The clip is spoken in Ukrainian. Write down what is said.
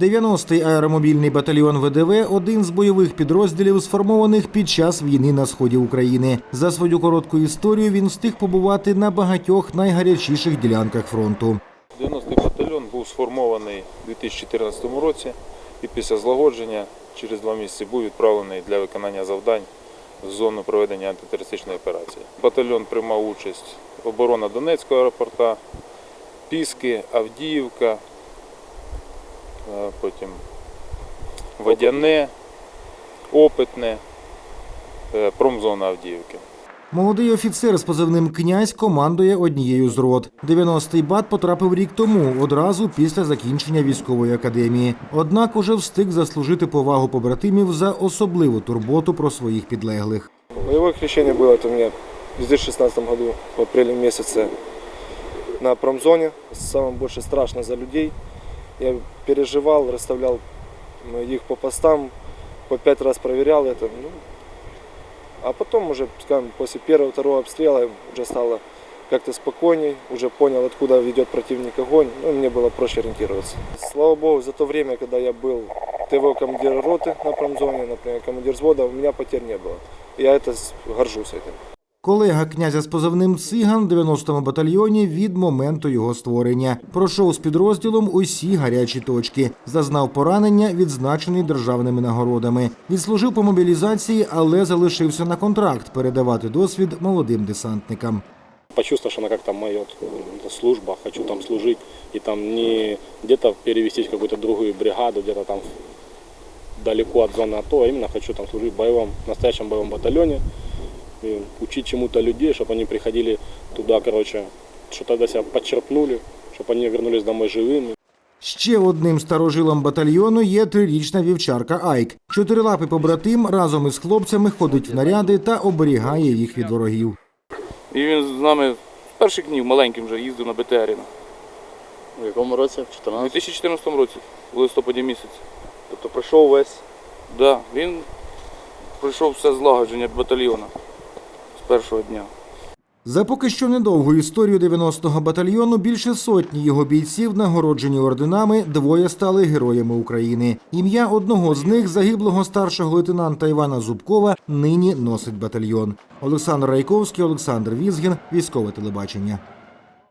90-й аеромобільний батальйон ВДВ один з бойових підрозділів, сформованих під час війни на сході України. За свою коротку історію він встиг побувати на багатьох найгарячіших ділянках фронту. 90-й батальйон був сформований у 2014 році і після злагодження через два місяці був відправлений для виконання завдань в зону проведення антитерористичної операції. Батальйон приймав участь оборона Донецького аеропорта, Піски, Авдіївка, потім Водяне, Опитне, е, промзона Авдіївки. Молодий офіцер з позивним князь командує однією з рот. 90-й бат потрапив рік тому, одразу після закінчення військової академії. Однак уже встиг заслужити повагу побратимів за особливу турботу про своїх підлеглих. Боевое крещение было это у меня в 2016 году, в апреле месяце на промзоне. Самое больше страшно за людей. Я переживал, расставлял их по постам, по пять раз проверял это. ну. а потом уже, скажем, после первого-второго обстрела уже стало как-то спокойней, уже понял, откуда ведет противник огонь, ну, мне было проще ориентироваться. Слава богу, за то время, когда я был ТВ командира роты на промзоне, например, командир взвода, у меня потерь не было. Я это горжусь этим. Колега князя з позивним Циган в 90-му батальйоні від моменту його створення. Пройшов з підрозділом усі гарячі точки. Зазнав поранення, відзначений державними нагородами. Відслужив по мобілізації, але залишився на контракт передавати досвід молодим десантникам. почувствовал, что она как-то моя э, служба, хочу там служить, и там не где-то перевестись в какую-то другую бригаду, где-то там далеко от зоны АТО, а именно хочу там служить в боевом, настоящем боевом батальоне, и учить чему-то людей, чтобы они приходили туда, короче, что-то для себя подчерпнули, чтобы они вернулись домой живыми. Ще одним старожилом батальйону є трирічна вівчарка Айк. Чотирилапий побратим разом із хлопцями ходить в наряди та оберігає їх від ворогів. І він з нами з перших днів маленьким вже їздив на БТРі. В якому році? В У 14? 2014 році, в листопаді місяці. Тобто пройшов весь Да, він пройшов все злагодження батальйону з першого дня. За поки що недовгу історію 90-го батальйону більше сотні його бійців нагороджені орденами, двоє стали героями України. Ім'я одного з них, загиблого старшого лейтенанта Івана Зубкова, нині носить батальйон. Олександр Райковський, Олександр Візгін, військове телебачення.